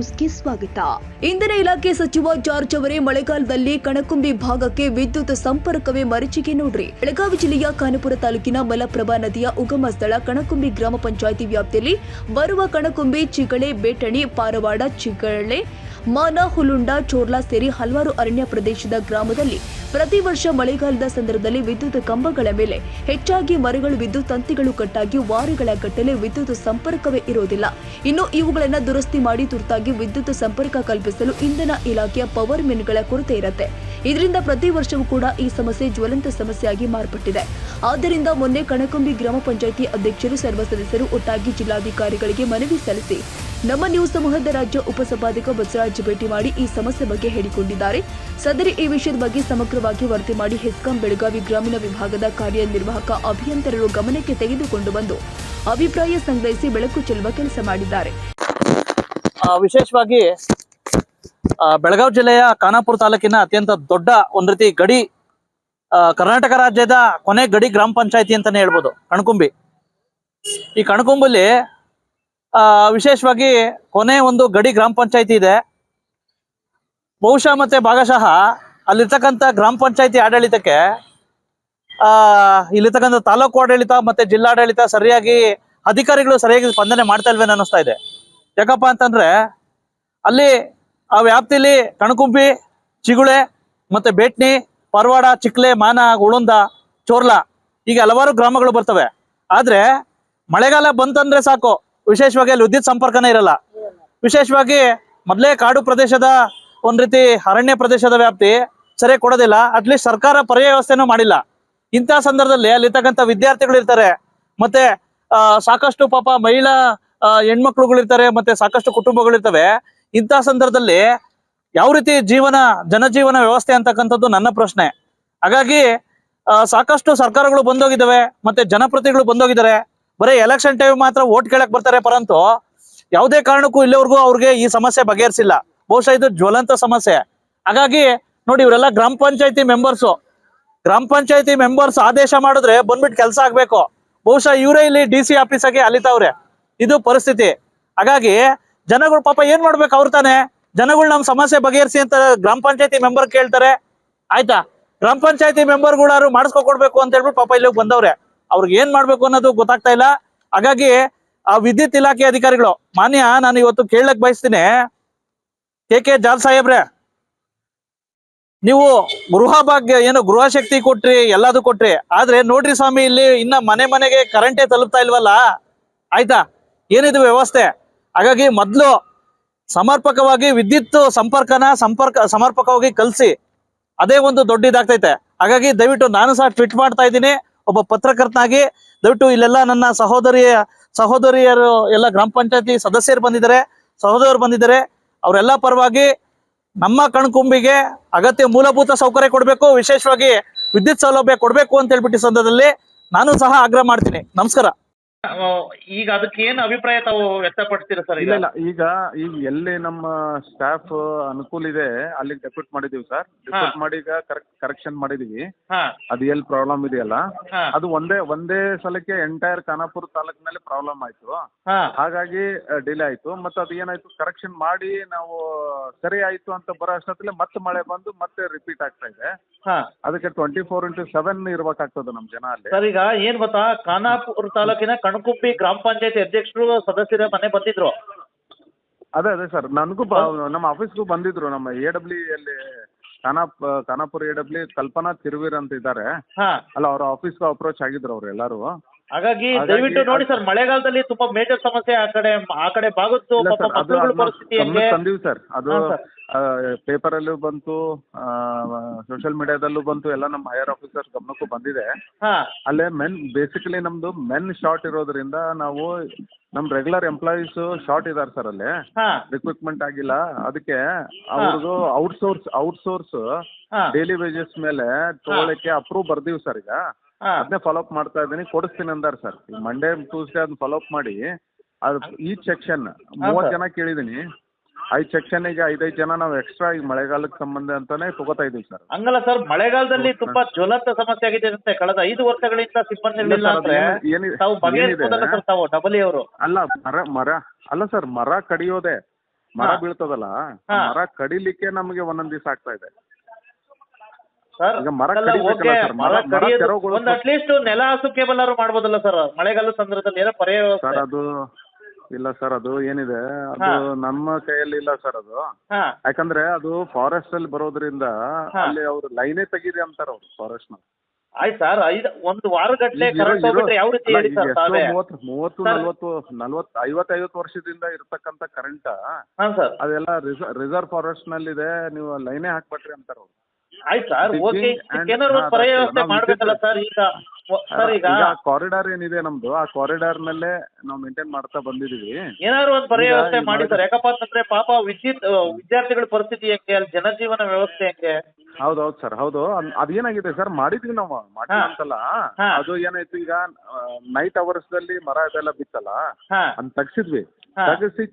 ನ್ಯೂಸ್ಗೆ ಸ್ವಾಗತ. ಇಂಧನ ಇಲಾಖೆ ಸಚಿವ ಜಾರ್ಜ್ ಅವರೇ ಮಳೆಗಾಲದಲ್ಲಿ ಕಣಕುಂಬಿ ಭಾಗಕ್ಕೆ ವಿದ್ಯುತ್ ಸಂಪರ್ಕವೇ ಮರೀಚಿಗೆ ನೋಡ್ರಿ. ಬೆಳಗಾವಿ ಜಿಲ್ಲೆಯ ಖಾನಪುರ ತಾಲೂಕಿನ ಮಲಪ್ರಭಾ ನದಿಯ ಉಗಮ ಸ್ಥಳ ಕಣಕುಂಬಿ ಗ್ರಾಮ ಪಂಚಾಯಿತಿ ವ್ಯಾಪ್ತಿಯಲ್ಲಿ ಬರುವ ಕಣಕುಂಬಿ ಚಿಗಳೆ, ಬೇಟಣಿ, ಪಾರವಾಡ, ಚಿಗಳೆ ಮಾನ ಹುಲುಂಡ ಚೋರ್ಲಾ ಸೇರಿ ಹಲವಾರು ಅರಣ್ಯ ಪ್ರದೇಶದ ಗ್ರಾಮದಲ್ಲಿ ಪ್ರತಿ ವರ್ಷ ಮಳೆಗಾಲದ ಸಂದರ್ಭದಲ್ಲಿ ವಿದ್ಯುತ್ ಕಂಬಗಳ ಮೇಲೆ ಹೆಚ್ಚಾಗಿ ಮರಗಳು ವಿದ್ಯುತ್ ತಂತಿಗಳು ಕಟ್ಟಾಗಿ ವಾರಗಳ ಗಟ್ಟಲೆ ವಿದ್ಯುತ್ ಸಂಪರ್ಕವೇ ಇರೋದಿಲ್ಲ. ಇನ್ನು ಇವುಗಳನ್ನು ದುರಸ್ತಿ ಮಾಡಿ ತುರ್ತಾಗಿ ವಿದ್ಯುತ್ ಸಂಪರ್ಕ ಕಲ್ಪಿಸಲು ಇಂಧನ ಇಲಾಖೆಯ ಪವರ್ ಮೆನ್ಗಳ ಕೊರತೆ ಇರುತ್ತೆ. ಇದರಿಂದ ಪ್ರತಿ ವರ್ಷವೂ ಕೂಡ ಈ ಸಮಸ್ಯೆ ಜ್ವಲಂತ ಸಮಸ್ಯೆಯಾಗಿ ಮಾರ್ಪಟ್ಟಿದೆ. ಆದ್ದರಿಂದ ಮೊನ್ನೆ ಕಣಕಂಬಿ ಗ್ರಾಮ ಪಂಚಾಯಿತಿ ಅಧ್ಯಕ್ಷರು ಸರ್ವ ಸದಸ್ಯರು ಒಟ್ಟಾಗಿ ಜಿಲ್ಲಾಧಿಕಾರಿಗಳಿಗೆ ಮನವಿ ಸಲ್ಲಿಸಿ ನಮ್ಮ ನ್ಯೂಸ್ ಸಮೂಹದ ರಾಜ್ಯ ಉಪಸಂಪಾದಕ ಬಸವರಾಜ್ ಭೇಟಿ ಮಾಡಿ ಈ ಸಮಸ್ಯೆ ಬಗ್ಗೆ ಹೇಳಿಕೊಂಡಿದ್ದಾರೆ. ಸದರಿ ಈ ವಿಷಯದ ಬಗ್ಗೆ ಸಮಗ್ರವಾಗಿ ವರದಿ ಮಾಡಿ ಹೆಸ್ಕಾಂ ಬೆಳಗಾವಿ ಗ್ರಾಮೀಣ ವಿಭಾಗದ ಕಾರ್ಯನಿರ್ವಾಹಕ ಅಭಿಯಂತರರು ಗಮನಕ್ಕೆ ತೆಗೆದುಕೊಂಡು ಬಂದು ಅಭಿಪ್ರಾಯ ಸಂಗ್ರಹಿಸಿ ಬೆಳಕು ಚೆಲ್ಲುವ ಕೆಲಸ ಮಾಡಿದ್ದಾರೆ. ವಿಶೇಷವಾಗಿ ಬೆಳಗಾವಿ ಜಿಲ್ಲೆಯ ಖಾನಾಪುರ ತಾಲೂಕಿನ ಅತ್ಯಂತ ದೊಡ್ಡ ಒಂದ್ ರೀತಿ ಗಡಿ ಕರ್ನಾಟಕ ರಾಜ್ಯದ ಕೊನೆ ಗಡಿ ಗ್ರಾಮ ಪಂಚಾಯತಿ ಅಂತಾನೆ ಹೇಳ್ಬೋದು, ಕಣಕುಂಬಿ. ಈ ಕಣಕುಂಬಲ್ಲಿ ವಿಶೇಷವಾಗಿ ಕೊನೆ ಒಂದು ಗಡಿ ಗ್ರಾಮ ಪಂಚಾಯತಿ ಇದೆ. ಬಹುಶಃ ಮತ್ತೆ ಭಾಗಶಃ ಅಲ್ಲಿರ್ತಕ್ಕಂಥ ಗ್ರಾಮ ಪಂಚಾಯತಿ ಆಡಳಿತಕ್ಕೆ, ಆ, ಇಲ್ಲಿರ್ತಕ್ಕಂಥ ತಾಲೂಕು ಆಡಳಿತ ಮತ್ತೆ ಜಿಲ್ಲಾಡಳಿತ ಸರಿಯಾಗಿ ಅಧಿಕಾರಿಗಳು ಸರಿಯಾಗಿ ಸ್ಪಂದನೆ ಮಾಡ್ತಾ ಇಲ್ವೇನೋ ಅನ್ನಿಸ್ತಾ ಇದೆ. ಯಾಕಪ್ಪ ಅಂತಂದ್ರೆ ಅಲ್ಲಿ ಆ ವ್ಯಾಪ್ತಿಲಿ ಕಣಕುಂಪಿ, ಚಿಗುಳೆ ಮತ್ತೆ ಬೇಟ್ನಿ, ಪರ್ವಾಡ, ಚಿಕ್ಲೆ, ಮಾನ, ಉಳುಂದ, ಚೋರ್ಲಾ ಹೀಗೆ ಹಲವಾರು ಗ್ರಾಮಗಳು ಬರ್ತವೆ. ಆದ್ರೆ ಮಳೆಗಾಲ ಬಂತಂದ್ರೆ ಸಾಕು. ವಿಶೇಷವಾಗಿ ಅಲ್ಲಿ ವಿದ್ಯುತ್ ಸಂಪರ್ಕನೇ ಇರಲ್ಲ. ವಿಶೇಷವಾಗಿ ಮೊದಲೇ ಕಾಡು ಪ್ರದೇಶದ ಒಂದ್ ರೀತಿ ಅರಣ್ಯ ಪ್ರದೇಶದ ವ್ಯಾಪ್ತಿ ಸರಿಯಾಗಿ ಕೊಡೋದಿಲ್ಲ. ಅಟ್ಲೀಸ್ಟ್ ಸರ್ಕಾರ ಪರ್ಯಾಯ ವ್ಯವಸ್ಥೆನೂ ಮಾಡಿಲ್ಲ. ಇಂತಹ ಸಂದರ್ಭದಲ್ಲಿ ಅಲ್ಲಿರ್ತಕ್ಕಂಥ ವಿದ್ಯಾರ್ಥಿಗಳು ಇರ್ತಾರೆ. ಮತ್ತೆ ಸಾಕಷ್ಟು ಪಾಪ ಮಹಿಳಾ ಹೆಣ್ಮಕ್ಳುಗಳಿರ್ತಾರೆ ಮತ್ತೆ ಸಾಕಷ್ಟು ಕುಟುಂಬಗಳು ಇರ್ತವೆ. ಇಂತಹ ಸಂದರ್ಭದಲ್ಲಿ ಯಾವ ರೀತಿ ಜೀವನ, ಜನಜೀವನ ವ್ಯವಸ್ಥೆ ಅಂತಕ್ಕಂಥದ್ದು ನನ್ನ ಪ್ರಶ್ನೆ. ಹಾಗಾಗಿ ಸಾಕಷ್ಟು ಸರ್ಕಾರಗಳು ಬಂದೋಗಿದ್ದಾವೆ, ಮತ್ತೆ ಜನಪ್ರತಿನಿಧಿಗಳು ಬಂದೋಗಿದ್ದಾರೆ. ಬರೀ ಎಲೆಕ್ಷನ್ ಟೈಮ್ ಮಾತ್ರ ಓಟ್ ಕೇಳಕ್ ಬರ್ತಾರೆ ಪರಂತು ಯಾವುದೇ ಕಾರಣಕ್ಕೂ ಇಲ್ಲಿವರೆಗೂ ಅವ್ರಿಗೆ ಈ ಸಮಸ್ಯೆ ಬಗೆಹರಿಸಿಲ್ಲ. ಬಹುಶಃ ಇದು ಜ್ವಲಂತ ಸಮಸ್ಯೆ. ಹಾಗಾಗಿ, ನೋಡಿ ಇವರೆಲ್ಲ ಗ್ರಾಮ ಪಂಚಾಯತಿ ಮೆಂಬರ್ಸು ಗ್ರಾಮ ಪಂಚಾಯತಿ ಮೆಂಬರ್ಸ್ ಆದೇಶ ಮಾಡಿದ್ರೆ ಬಂದ್ಬಿಟ್ಟು ಕೆಲಸ ಆಗ್ಬೇಕು. ಬಹುಶಃ ಇವರೇ ಇಲ್ಲಿ ಡಿ ಸಿ ಆಫೀಸಾಗೆ ಅಲಿತಾವ್ರೆ. ಇದು ಪರಿಸ್ಥಿತಿ. ಹಾಗಾಗಿ ಜನಗಳು ಪಾಪ ಏನ್ ಮಾಡ್ಬೇಕು ಅವ್ರ ತಾನೆ? ಜನಗಳು ನಮ್ ಸಮಸ್ಯೆ ಬಗೆಹರಿಸಿ ಅಂತ ಗ್ರಾಮ ಪಂಚಾಯತಿ ಮೆಂಬರ್ ಕೇಳ್ತಾರೆ. ಆಯ್ತಾ? ಗ್ರಾಮ ಪಂಚಾಯತಿ ಮೆಂಬರ್ಗಳಾರು ಮಾಡಿಸ್ಕೊಡ್ಬೇಕು ಅಂತ ಹೇಳ್ಬಿಟ್ಟು ಪಾಪ ಇಲ್ಲಿಗೆ ಬಂದವ್ರೆ. ಅವ್ರಿಗೆ ಏನ್ ಮಾಡ್ಬೇಕು ಅನ್ನೋದು ಗೊತ್ತಾಗ್ತಾ ಇಲ್ಲ. ಹಾಗಾಗಿ ಆ ವಿದ್ಯುತ್ ಇಲಾಖೆ ಅಧಿಕಾರಿಗಳು, ಮಾನ್ಯ ನಾನು ಇವತ್ತು ಕೇಳಕ್ ಬಯಸ್ತೀನಿ. ಕೆ ಕೆ ಜಾಲ್ ಸಾಹೇಬ್ರೆ, ನೀವು ಗೃಹ ಭಾಗ್ಯ ಏನು ಗೃಹ ಶಕ್ತಿ ಕೊಟ್ರಿ, ಎಲ್ಲದೂ ಕೊಟ್ರಿ. ಆದ್ರೆ ನೋಡ್ರಿ ಸ್ವಾಮಿ, ಇಲ್ಲಿ ಇನ್ನ ಮನೆ ಮನೆಗೆ ಕರೆಂಟೇ ತಲುಪ್ತಾ ಇಲ್ವಲ್ಲ? ಆಯ್ತಾ? ಏನಿದು ವ್ಯವಸ್ಥೆ? ಹಾಗಾಗಿ ಮೊದಲು ಸಮರ್ಪಕವಾಗಿ ವಿದ್ಯುತ್ ಸಂಪರ್ಕನ ಸಂಪರ್ಕ ಸಮರ್ಪಕವಾಗಿ ಕಲಿಸಿ ಅದೇ ಒಂದು ದೊಡ್ಡ ಇದಾಗ್ತೈತೆ. ಹಾಗಾಗಿ ದಯವಿಟ್ಟು ನಾನು ಸಹ ಟ್ವೀಟ್ ಮಾಡ್ತಾ ಇದ್ದೀನಿ. ಒಬ್ಬ ಪತ್ರಕರ್ತನಾಗಿ ದಯವಿಟ್ಟು ಇಲ್ಲೆಲ್ಲ ನನ್ನ ಸಹೋದರಿಯ ಸಹೋದರಿಯರು ಎಲ್ಲ ಗ್ರಾಮ ಪಂಚಾಯತಿ ಸದಸ್ಯರು ಬಂದಿದ್ದಾರೆ. ಸಹೋದರರು ಬಂದಿದ್ದಾರೆ. ಅವರೆಲ್ಲ ಪರವಾಗಿ ನಮ್ಮ ಕಣ್ಕುಂಬಿಗೆ ಅಗತ್ಯ ಮೂಲಭೂತ ಸೌಕರ್ಯ ಕೊಡಬೇಕು, ವಿಶೇಷವಾಗಿ ವಿದ್ಯುತ್ ಸೌಲಭ್ಯ ಕೊಡಬೇಕು ಅಂತ ಹೇಳ್ಬಿಟ್ಟು ಸಂದರ್ಭದಲ್ಲಿ ನಾನು ಸಹ ಆಗ್ರಹ ಮಾಡ್ತೀನಿ. ನಮಸ್ಕಾರ. ಈಗ ಅದಕ್ಕೆ ಏನು ಅಭಿಪ್ರಾಯ ತಾವು ವ್ಯಕ್ತಪಡಿಸ್ತೀರಾ ಸರ್ ಇಲ್ಲ ಇಲ್ಲ. ಈಗ ಈಗ ಎಲ್ಲಿ ನಮ್ಮ ಸ್ಟಾಫ್ ಅನುಕೂಲ ಇದೆ ಅಲ್ಲಿ ಡೆಪ್ಯೂಟ್ ಮಾಡಿದೀವಿ ಸರ್ ಡೆಪ್ಯೂಟ್ ಮಾಡಿ ಈಗ ಕರೆಕ್ಷನ್ ಮಾಡಿದೀವಿ ಅದು ಎಲ್ಲಿ ಪ್ರಾಬ್ಲಮ್ ಇದೆಯಲ್ಲ? ಅದು ಒಂದೇ ಒಂದೇ ಸಲಕ್ಕೆ ಎಂಟೈರ್ ಖಾನಾಪುರ ತಾಲೂಕಿನಲ್ಲಿ ಪ್ರಾಬ್ಲಮ್ ಆಯ್ತು. ಹಾಗಾಗಿ ಡಿಲೇ ಆಯ್ತು. ಮತ್ತೆ ಅದು ಏನಾಯ್ತು? ಕರೆಕ್ಷನ್ ಮಾಡಿ ನಾವು ಸರಿ ಆಯ್ತು ಅಂತ ಬರೋ ಅಷ್ಟೊತ್ತಲ್ಲಿ ಮತ್ತೆ ಮಳೆ ಬಂದು ಮತ್ತೆ ರಿಪೀಟ್ ಆಗ್ತಾ ಇದೆ. ಅದಕ್ಕೆ ಟ್ವೆಂಟಿ ಫೋರ್ ಇಂಟು ಸೆವೆನ್ ಇರ್ಬೇಕಾಗ್ತದೆ ನಮ್ಮ ಜನ ಅಲ್ಲಿ. ಸರ್ ಈಗ ಏನ್ ಗೊತ್ತಾ? ಖಾನಾಪುರ ತಾಲೂಕಿನ ಕಣಕುಪ್ಪಿ ಗ್ರಾಮ ಪಂಚಾಯತಿ ಅಧ್ಯಕ್ಷರು ಸದಸ್ಯರ ಮನೆ ಬಂದಿದ್ರು. ಅದೇ ಅದೇ ಸರ್. ನನಗೂ ಬ- ನಮ್ಮ ಆಫೀಸ್ಗೂ ಬಂದಿದ್ರು. ನಮ್ಮ ಎ ಡಬ್ಲ್ಯೂ ಅಲ್ಲಿ ಖಾನಾಪ್ ಖಾನಾಪುರ ಎ ಡಬ್ಲ್ಯೂ ಕಲ್ಪನಾ ತಿರುವೀರ್ ಅಂತ ಇದ್ದಾರೆ. ಹಾ. ಅಲ್ಲ ಅವ್ರ ಆಫೀಸ್ಗೂ ಅಪ್ರೋಚ್ ಆಗಿದ್ರು ಅವ್ರು ಎಲ್ಲರೂ. ಹಾಗಾಗಿ ದಯವಿಟ್ಟು ನೋಡಿ ಸರ್ ಮಳೆಗಾಲದಲ್ಲಿ ತುಂಬಾ ಮೇಜರ್ ಸಮಸ್ಯೆ ಆ ಕಡೆ ಆ ಕಡೆ ಬಾಗುತ್ತು ಪಾಪ ಸರ್ ಅದು ಮಕ್ಕಳುಗಳ ಅದನ್ನ ಪರಿಸ್ಥಿತಿ ಹೆಂಗೆ? ಗಮನಕ್ಕೆ ತಂದೀವಿ ಸರ್. ಅದು ಹಾ, ಸರ್. ಬಂತು ಸೋಷಿಯಲ್ ಮೀಡಿಯಾದಲ್ಲೂ ಬಂತು ಎಲ್ಲ ನಮ್ಮ ಹೈಯರ್ ಆಫೀಸರ್ ಗಮನಕ್ಕೂ ಬಂದಿದೆ. ಅಲ್ಲೇ ಮೆನ್ ಬೇಸಿಕಲಿ ನಮ್ದು ಮೆನ್ ಶಾರ್ಟ್ ಇರೋದ್ರಿಂದ ನಾವು ನಮ್ ರೆಗ್ಯುಲರ್ ಎಂಪ್ಲಾಯೀಸ್ ಶಾರ್ಟ್ ಇದಾರೆ ಸರ್ ಅಲ್ಲಿ. ರಿಕ್ರೂಟ್ಮೆಂಟ್ ಆಗಿಲ್ಲ. ಅದಕ್ಕೆ ಅವ್ರದ್ದು ಔಟ್ಸೋರ್ಸ್ ಔಟ್ಸೋರ್ಸ್ ಡೈಲಿ ವೇಜಸ್ ಮೇಲೆ ತಗೊಳಕ್ಕೆ ಅಪ್ರೂವ್ ಬರ್ದೀವಿ ಸರ್ ಈಗ. ಹಾ. ಅದನ್ನೇ ಫಾಲೋ ಅಪ್ ಮಾಡ್ತಾ ಇದ್ದೀನಿ. ಕೊಡಿಸ್ತೀನಿ ಅಂದಾರೆ ಸರ್ ಮಂಡೇ ಟ್ಯೂಸ್ಡೇ ಅದನ್ನ ಫಾಲೋ ಅಪ್ ಮಾಡಿ ಅದು ಈ ಸೆಕ್ಷನ್ ಮೂವತ್ತು ಜನ ಕೇಳಿದ್ದೀನಿ. ಐದು ಈಗ ಐದೈದು ಜನ ನಾವು ಎಕ್ಸ್ಟ್ರಾ ಈಗ ಮಳೆಗಾಲಕ್ಕೆ ಸಂಬಂಧ ಅಂತಾನೆ ತಗೋತಾ ಇದೀವಿ ಸರ್ ಹಂಗಲ್ಲ ಸರ್ ಮಳೆಗಾಲದಲ್ಲಿ ತುಂಬಾ ಜ್ವಲಂತ ಸಮಸ್ಯೆ ಆಗಿದೆ ಅಂತೆ. ಕಳೆದ ಐದು ವರ್ಷಗಳಿಂದ ಸಿಬ್ಬಂದಿ ಅಂದ್ರೆ ಏನ್- ಏನಿದೆ- ತಾವು ಸರ್ ತಾವು ಡಬಲಿ ಅವರು. ಅಲ್ಲ ಮರ ಮರ ಅಲ್ಲ ಸರ್ ಮರ ಕಡಿಯೋದೆ. ಮರ. ಬೀಳ್ತದಲ್ಲ? ಮರ ಕಡಿಲಿಕ್ಕೆ ನಮಗೆ ಒಂದೊಂದ್ ದಿವಸ ಆಗ್ತಾ ಇದೆ. ಸರ್ ಈಗ ಮರ ಅಲ್ಲ, ಕಡಿಬೇಕಲ್ಲ ಓಕೆ, ಸರ್, ಮರ ಮರ- ಕಡಿಯೋದು ತೆರವುಗೊಳಿಸ್ಬೇಕು. ಒಂದು ಅಟ್ಲೀಸ್ಟ್ ನೆಲ ಹಸು ಕೇಬಲ್ ಆದ್ರೂ ಮಾಡ್ಬೋದಲ್ಲ ಸರ್ ಮಳೆಗಾಲದ ಸಂದರ್ಭದಲ್ಲಿ ಏನೋ ಪರ್ಯಾಯ ವ್ಯವಸ್ಥೆ. ಸರ್ ಅದು ಇಲ್ಲ ಸರ್ ಅದು ಏನಿದೆ ಅದು ನಮ್ಮ ಕೈಯಲ್ಲಿ ಇಲ್ಲ ಸರ್ ಅದು. ಹಾ. ಯಾಕಂದ್ರೆ ಅದು ಫಾರೆಸ್ಟ್ ಅಲ್ಲಿ ಬರೋದ್ರಿಂದ ಹಾ. ಅಲ್ಲಿ ಅವ್ರು ಲೈನೇ ತೆಗೀರಿ ಅಂತಾರ ಅವ್ರು ಫಾರೆಸ್ಟ್ನ. ಆಯ್ತು ಸರ್ ಐದು ಒಂದು ವಾರ ಗಟ್ಲೆ ಈಗ ಇರೋ- ಕರೆಂಟ್ ಇರೋ- ಹೋಗ್ಬಿಟ್ರೆ ಯಾವ ರೀತಿ ಅಲ್ಲ, ಹೇಳಿ ಈಗ ಸರ್ ಎಷ್ಟೋ ತಾವೇ? ಮೂವತ್ತು ಮೂವತ್ತು ಸರ್. ನಲ್ವತ್ತು ನಲ್ವತ್ತು ಐವತ್ತೈವತ್ತು ವರ್ಷದಿಂದ ಇರತಕ್ಕಂತ ಕರೆಂಟ್ ಹಾ ಸರ್. ಅದೆಲ್ಲ ರಿಸರ್ವ್ ಫಾರೆಸ್ಟ್ನಲ್ಲಿ ನೀವು ಲೈನೇ ಹಾಕ್ಬಿಟ್ರಿ ಅಂತಾರ ಅವ್ರು. ಆಯ್ತು ಸರ್ ಓಕೆ ಏನಾದ್ರು ಒಂದು ಪರ್ಯಾಯ ಮಾಡ್ಬೇಕಲ್ಲ ಸರ್ ಈಗ ಸರ್ ಈಗ ಕಾರಿಡಾರ್ ಏನಿದೆ ನಮ್ದು ಆ ಕಾರಿಡಾರ್ ನಲ್ಲೇ ನಾವು ಮೇಂಟೈನ್ ಮಾಡ್ತಾ ಬಂದಿದೀವಿ ಏನಾದ್ರು ಒಂದು ಪರ್ಯಾಯ ವ್ಯವಸ್ಥೆ ಮಾಡಿ ಸರ್ ಯಾಕಪ್ಪ ಅಂತಂದ್ರೆ ಪಾಪ ವಿದ್ಯುತ್ ವಿದ್ಯಾರ್ಥಿಗಳ ಪರಿಸ್ಥಿತಿ ಹೆಂಗೆ ಅಲ್ಲಿ ಜನಜೀವನ ವ್ಯವಸ್ಥೆ ಹೆಂಗೆ? ಹೌದೌದು ಸರ್ ಹೌದು. ಅದ್- ಏನಾಗಿದೆ ಸರ್ ಮಾಡಿದ್ವಿ ನಾವು ಮಾಡಿಲ್ಲ ಅಂತಲ್ಲ. ಅದು ಏನಾಯ್ತು ಈಗ ನೈಟ್ ಅವರ್ಸ್ ಅಲ್ಲಿ ಮರ ಇದೆಲ್ಲ ಬಿತ್ತಲ್ಲ? ಅದ್ ತೆಗ್ಸಿದ್ವಿ. ಹಾ.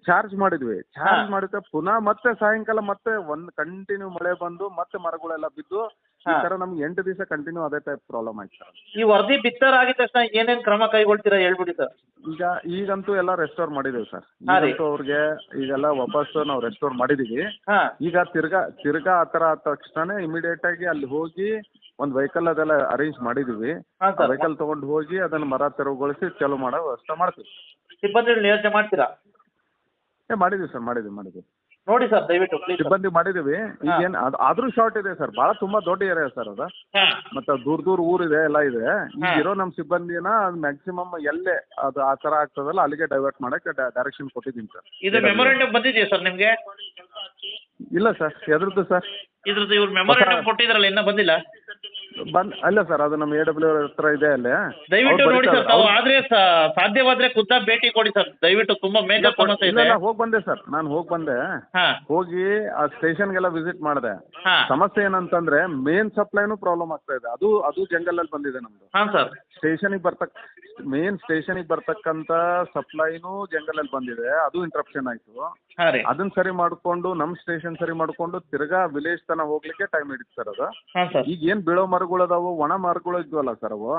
ಚಾರ್ಜ್ ಮಾಡಿದ್ವಿ. ಚಾರ್ಜ್ ಮಾಡಿದ ಮಾಡಿದ್ರೆ ಪುನಃ ಮತ್ತೆ ಸಾಯಂಕಾಲ ಮತ್ತೆ ಒಂದ್ ಕಂಟಿನ್ಯೂ ಮಳೆ ಬಂದು ಮತ್ತೆ ಮರಗಳೆಲ್ಲ ಬಿದ್ದು ಈ. ತರ ನಮ್ಗೆ ಎಂಟು ದಿವಸ ಕಂಟಿನ್ಯೂ ಅದೇ ಟೈಪ್ ಪ್ರಾಬ್ಲಮ್ ಆಯ್ತು ಸರ್ ಈ ವರದಿ ಬಿತ್ತರ ಆಗಿದ ತಕ್ಷಣ ಏನೇನ್ ಕ್ರಮ ಕೈಗೊಳ್ತೀರಾ ಹೇಳ್ಬಿಡಿ ಸರ್ ಈಗ ಈಗಂತೂ ಎಲ್ಲ ರೆಸ್ಟೋರ್ ಮಾಡಿದೀವಿ ಸರ್ ಹಾ ರೀ. ಈಗಂತೂ ಅವ್ರಿಗೆ ಈಗೆಲ್ಲ ವಾಪಸ್ ನಾವು ರೆಸ್ಟೋರ್ ಮಾಡಿದೀವಿ. ಹಾ. ಈಗ ತಿರ್ಗಾ ತಿರ್ಗಾ ಆ ಥರ ಆದ ತಕ್ಷಣ ಇಮಿಡಿಯೇಟ್ ಆಗಿ ಅಲ್ಲಿ ಹೋಗಿ ಒಂದ್ ವೆಹಿಕಲ್ ಅದೆಲ್ಲ ಅರೇಂಜ್ ಮಾಡಿದೀವಿ. ಹಾ ಸರ್ ವೆಹಿಕಲ್ ತಗೊಂಡು ಹೋಗಿ ಅದನ್ನ ಮರ ತೆರವುಗೊಳಿಸಿ ಚಾಲೂ ಮಾಡೋ ವ್ಯವಸ್ಥೆ ಮಾಡ್ತೀವಿ. ಸಿಬ್ಬಂದಿ ಮಾಡ್ತೀರಾ? ಏ ಮಾಡಿದೀವಿ ಸರ್ ಮಾಡಿದೀವಿ ಮಾಡಿದ್ವಿ. ನೋಡಿ ಸರ್ ದಯವಿಟ್ಟು ಪ್ಲೀಸ್ ಸಿಬ್ಬಂದಿ ಮಾಡಿದೀವಿ ಈಗೇನ್ ಅದು ಆದ್ರೂ ಶಾರ್ಟ್ ಇದೆ ಸರ್. ಬಹಳ ತುಂಬಾ ದೊಡ್ಡ ಏರಿಯಾ ಸರ್ ಅದು. ಹಾ. ಮತ್ತೆ ದೂರ ದೂರ ಊರಿದೆ ಎಲ್ಲ ಇದೆ. ಈಗ. ಇರೋ ನಮ್ಮ ಸಿಬ್ಬಂದಿನ ಮ್ಯಾಕ್ಸಿಮಮ್ ಎಲ್ಲೇ ಅದು ಆ ತರ ಆಗ್ತದಲ್ಲ ಅಲ್ಲಿಗೆ ಡೈವರ್ಟ್ ಮಾಡಕ್ಕೆ ಡೈರೆಕ್ಷನ್ ಕೊಟ್ಟಿದ್ದೀನಿ ಸರ್. ಇದು ಮೆಮೊರಾಂಡಮ್ ಬಂದಿದೆಯಾ ಸರ್ ನಿಮ್ಗೆ? ಇಲ್ಲ ಸರ್ ಎದ್ರದ್ದು ಸರ್. ಇದ್ರದ್ದು ಇವ್ರು ಮೆಮೊರಾಂಡಮ್ ಕೊಟ್ಟಿದ್ರಲ್ಲ ಇನ್ನ ಬಂದಿಲ್ಲ? ಬಂದ್ ಅಲ್ಲ ಸರ್ ಅದು ನಮ್ಮ ಎ ಡಬ್ಲ್ಯೂ ಹತ್ರ ಇದೆ ಅಲ್ಲಿ. ದಯವಿಟ್ಟು ಅವ್ರು ನೋಡಿ ಸರ್ ಬರೀತಾರೆ. ತಾವು ಅವ್ರು- ಆದ್ರೆ ಸ- ಸಾಧ್ಯವಾದ್ರೆ ಖುದ್ದ ಭೇಟಿ ಕೊಡಿ ಸರ್. ದಯವಿಟ್ಟು ತುಂಬಾ ಮೇಜರ್ ಸಮಸ್ಯೆ ಇಲ್ಲ ಇದೆ. ಇಲ್ಲ ಹೋಗಿ ಬಂದೆ ಸರ್. ನಾನು ಹೋಗಿ ಬಂದೆ. ಹಾ. ಹೋಗಿ ಆ ಸ್ಟೇಷನ್ಗೆಲ್ಲ ವಿಸಿಟ್ ಮಾಡಿದೆ. ಹಾ. ಸಮಸ್ಯೆ ಏನಂತಂದ್ರೆ ಮೇನ್ ಸಪ್ಲೈನು ಪ್ರಾಬ್ಲಮ್ ಆಗ್ತಾ ಇದೆ. ಅದು ಅದು ಜಂಗಲ್ ಅಲ್ಲಿ ಬಂದಿದೆ ನಮ್ದು. ಹಾ ಸರ್. ಸ್ಟೇಷನಿಗೆ ಬರ್ತಕ್ ಮೇನ್ ಸ್ಟೇಷನಿಗೆ ಬರ್ತಕ್ಕಂತ ಸಪ್ಲೈನು ಜಂಗಲ್ ಅಲ್ಲಿ ಬಂದಿದೆ. ಅದು ಇಂಟ್ರಪ್ಷನ್ ಆಯ್ತು. ಅದನ್ನ ಸರಿ ಮಾಡ್ಕೊಂಡು ನಮ್ ಸ್ಟೇಷನ್ ಸರಿ ಮಾಡ್ಕೊಂಡು ತಿರ್ಗಾ ವಿಲೇಜ್ ತನ ಹೋಗ್ಲಿಕ್ಕೆ ಟೈಮ್ ಹಿಡಿತು ಸರ್ ಅದು. ಈಗ ಏನ್ ಬೀಳೋ ಮರಗಳು ಅದಾವು ಒಣ ಮರಗಳು ಇದ್ವಲ್ಲ ಸರ್ ಅವು?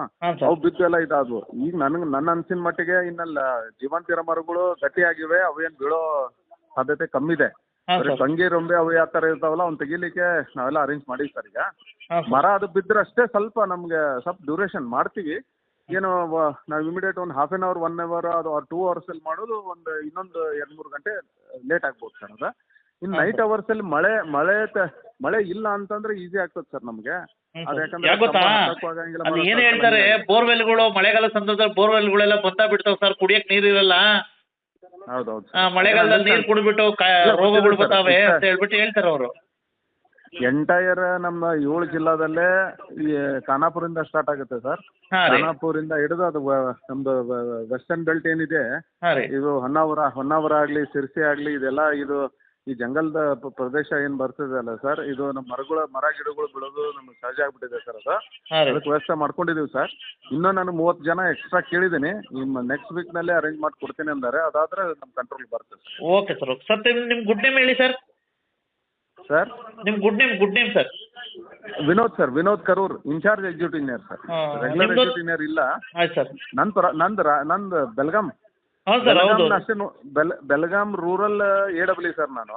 ಅವು ಬಿದ್ದು ಎಲ್ಲ ಇದಾದ್ವು. ಈಗ ನನ್ಗ್ ನನ್ನ ಅನ್ಸಿನ ಮಟ್ಟಿಗೆ ಇನ್ನಲ್ಲ ಜೀವಂತ ಇರೋ ಮರಗಳು ಗಟ್ಟಿಯಾಗಿವೆ ಅವೇನ್ ಬೀಳೋ ಸಾಧ್ಯತೆ ಕಮ್ಮಿ ಇದೆ. ತಂಗಿ ರೊಂಬೆ ಅವು ಯಾವ ತರ ಇರ್ತಾವಲ್ಲ ಅವ್ನ ತೆಗಿಲಿಕ್ಕೆ ನಾವೆಲ್ಲ ಅರೇಂಜ್ ಮಾಡಿ ಸರ್ ಈಗ. ಮರ ಅದು ಬಿದ್ರೆ ಅಷ್ಟೇ ಸ್ವಲ್ಪ ನಮ್ಗೆ ಸ್ವಲ್ಪ ಡ್ಯೂರೇಷನ್ ಮಾಡ್ತೀವಿ. ಏನು ನಾವ್ ಇಮಿಡಿಯೇಟ್ ಒಂದು half an hour one hour ಅದು ಟೂ ಅವರ್ಸಲ್ಲಿ ಮಾಡೋದು ಒಂದು ಇನ್ನೊಂದು ಎರಡು ಮೂರು ಗಂಟೆ ಲೇಟ್ ಆಗ್ಬೋದು ಸರ್ ಅದು. ಇನ್ ನೈಟ್ ಅವರ್ಸಲ್ಲಿ ಮಳೆ ಮಳೆ ಮಳೆ ಇಲ್ಲ ಅಂತಂದ್ರೆ ಈಸಿ ಆಗ್ತದೆ ಸರ್ ನಮಗೆ. ಯಾಕ್ ಗೊತ್ತಾ? ಅಲ್ಲಿ ಏನ್ ಹೇಳ್ತಾರೆ. ಬೋರ್ವೆಲ್ಗಳು ಮಳೆಗಾಲ ಸಂದರ್ಭದಲ್ಲಿ ಬೋರ್ವೆಲ್ಗಳೆಲ್ಲ ಬಂದ ಬಿಡ್ತಾವ ಸರ್ ಕುಡಿಯಕ್ ನೀರ್ ಇರಲ್ಲ. ಹೌದೌದು ಮಳೆಗಾಲದಲ್ಲಿ ನೀರ್ ಕುಡಿದ್ಬಿಟ್ಟು ರೋಗಗಳು ಬರ್ತಾವೆ ಅಂತ ಹೇಳ್ಬಿಟ್ಟು ಹೇಳ್ತಾರೆ ಅವರು ಎಂಟೈರ್ ನಮ್ಮ ಏಳು ಜಿಲ್ಲಾದಲ್ಲೇ ಈ ಖಾನಾಪುರಿಂದ ಸ್ಟಾರ್ಟ್ ಆಗುತ್ತೆ ಸರ್ ಖಾನಾಪುರಿಂದ ಹಿಡಿದು ಅದು ವ- ನಮ್ದು ವೆಸ್ಟರ್ನ್ ಬೆಲ್ಟ್ ಏನಿದೆ ಹಾ ರೀ. ಇದು ಹೊನ್ನಾವರ ಹೊನ್ನಾವರ ಆಗ್ಲಿ ಸಿರ್ಸಿ ಆಗ್ಲಿ ಇದೆಲ್ಲ ಇದು ಈ ಜಂಗಲ್ದ ಪ್ರದೇಶ ಏನ್ ಬರ್ತದೆ ಅಲ್ಲ ಸರ್ ಇದು ನಮ್ಮ ಮರಗಳ ಮರ ಗಿಡಗಳು ಬೆಳೆದು ನಮ್ಗೆ ಸಹಜ ಆಗ್ಬಿಟ್ಟಿದೆ ಸರ್ ಅದು. ಹಾ ರೀ. ಅದಕ್ಕೆ ವ್ಯವಸ್ಥೆ ಮಾಡ್ಕೊಂಡಿದ್ದೀವಿ ಸರ್ ಇನ್ನೂ ನಾನು ಮೂವತ್ತು ಜನ ಎಕ್ಸ್ಟ್ರಾ ಕೇಳಿದ್ದೀನಿ ನಿಮ್ಮ ನೆಕ್ಸ್ಟ್ ವೀಕ್ನಲ್ಲೇ ಅರೇಂಜ್ ಮಾಡಿ ಕೊಡ್ತೀನಿ ಅಂತಾರೆ ಅದಾದ್ರೆ ನಮ್ಮ ಕಂಟ್ರೋಲ್ ಬರ್ತದೆ ಓಕೆ ಸರ್ ಓಕೆ ಸರ್ ನಿಮ್ ಗುಡ್ ನೇಮ್ ಹೇಳಿ ಸರ್ ಸರ್? ನಿಮ್ good name good name sir. Vinod sir Vinod Karur in charge executive engineer sir regular ನಿಮ್ದು- ಎಕ್ಸಿಕ್ಯೂಟಿವ್ ಇಂಜಿನಿಯರ್ ಇಲ್ಲ. ಆಯ್ತು ಸರ್. ನಂದು ಪರ ನಂದು ರಾ ನಂದು ಬೆಲ್ಗಾಮ್ ಹೌದು ಸರ್ ಹೌದು ಬೆಲ್ಗಾಮ್ ಅಷ್ಟೇ no- bell Belgaum rural A W sir ನಾನು.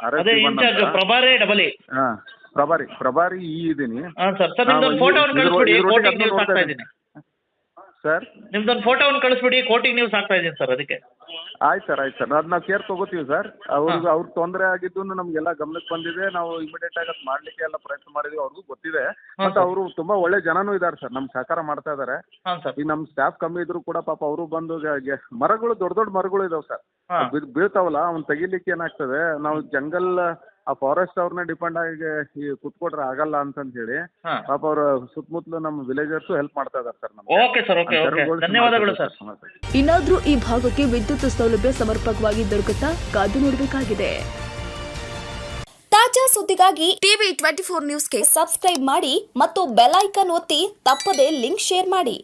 ಆರ್ ಎಸ್ ಅದೇ ಸಿ ಇನ್ಚಾರ್ಜ್ ಪ್ರಭಾರೇ ಡಬಲ್ ಎ ಹಾಂ ಪ್ರಭಾರಿ ಪ್ರಭಾರಿ ಈ ಇದ್ದೀನಿ. ಹಾ ಸರ್ ಸರ್ ಕಳಿಸ್ಬಿಡಿ ಕೋಟಿಂಗ್ ಇದ್ದೀನಿ. ಸರ್ ನಿಮ್ದೊಂದು ಒಂದು ಕಳಿಸ್ಬಿಡಿ ಕೋರ್ಟಿಗೆ ನೀವು ಸಾಕ್ತಾ ಇದ್ದೀನಿ ಸರ್ ಅದಕ್ಕೆ. ಆಯ್ತು ಸರ್ ಆಯ್ತು ಸರ್ ಅದು ನಾವು ಕೇರ್ ತೊಗೋತೀವಿ ಸರ್ ಅವ್ರಿಗೆ ಅವ್ರ ತೊಂದರೆ ಆಗಿದ್ದು ನಮಗೆಲ್ಲ ಗಮನಕ್ಕೆ ಬಂದಿದೆ. ನಾವು ಇಮಿಡಿಯೇಟ್ ಆಗಿ ಅದು ಮಾಡಲಿಕ್ಕೆ ಎಲ್ಲ ಪ್ರಯತ್ನ ಮಾಡಿದ್ವಿ ಅವ್ರಿಗೂ ಗೊತ್ತಿದೆ. ಮತ್ತು ಅವರು ತುಂಬಾ ಒಳ್ಳೆ ಜನನೂ ಇದ್ದಾರೆ ಸರ್ ನಮ್ಗೆ ಸಹಕಾರ ಮಾಡ್ತಾ ಇದ್ದಾರೆ ಹಾಂ ಸರ್ ಈಗ ನಮ್ಮ ಸ್ಟಾಫ್ ಕಮ್ಮಿ ಇದ್ರು ಕೂಡ ಪಾಪ ಅವರು ಬಂದು ಗ- ಗೆ- ಮರಗಳು ದೊಡ್ಡ ದೊಡ್ಡ ಮರಗಳು ಇದಾವೆ ಸರ್ ಹಾಂ. ಬೀಳ್ತಾವಲ್ಲ ಅವ್ನು ತೆಗಿಲಿಕ್ಕೆ ಏನಾಗ್ತದೆ? ನಾವು ಜಂಗಲ್ ಆ ಫಾರೆಸ್ಟ್ ಅವ್ರನ್ನ ಡಿಪೆಂಡ್ ಆಗಿ ಈ ಕುತ್ಕೊಟ್ರೆ ಆಗಲ್ಲ ಅಂತಂತ ಹೇಳಿ ಹಾಂ. ಪಾಪ ಅವ್ರ ಸುತ್ತಮುತ್ತಲು ನಮ್ಮ ವಿಲೇಜರ್ಸ್ ಹೆಲ್ಪ್ ಮಾಡ್ತಾ ಇದಾರೆ ಸರ್ ನಮ್ಗೆ. ಓಕೆ ಸರ್ ಓಕೆ ಓಕೆ ಧನ್ಯವಾದಗಳು ಸರ್ ಇನ್ನಾದ್ರೂ ಈ ಭಾಗಕ್ಕೆ ವಿದ್ಯುತ್ ಸೌಲಭ್ಯ ಸಮರ್ಪಕವಾಗಿ ದೊರಕುತ್ತಾ ಕಾದು ನೋಡಬೇಕಾಗಿದೆ. ತಾಜಾ ಸುದ್ದಿಗಾಗಿ ಟಿವಿ ಟ್ವೆಂಟಿ ಫೋರ್ ನ್ಯೂಸ್ಗೆ ಸಬ್ಸ್ಕ್ರೈಬ್ ಮಾಡಿ ಮತ್ತು ಬೆಲ್ ಐಕಾನ್ ಒತ್ತಿ ತಪ್ಪದೇ ಲಿಂಕ್ ಶೇರ್ ಮಾಡಿ.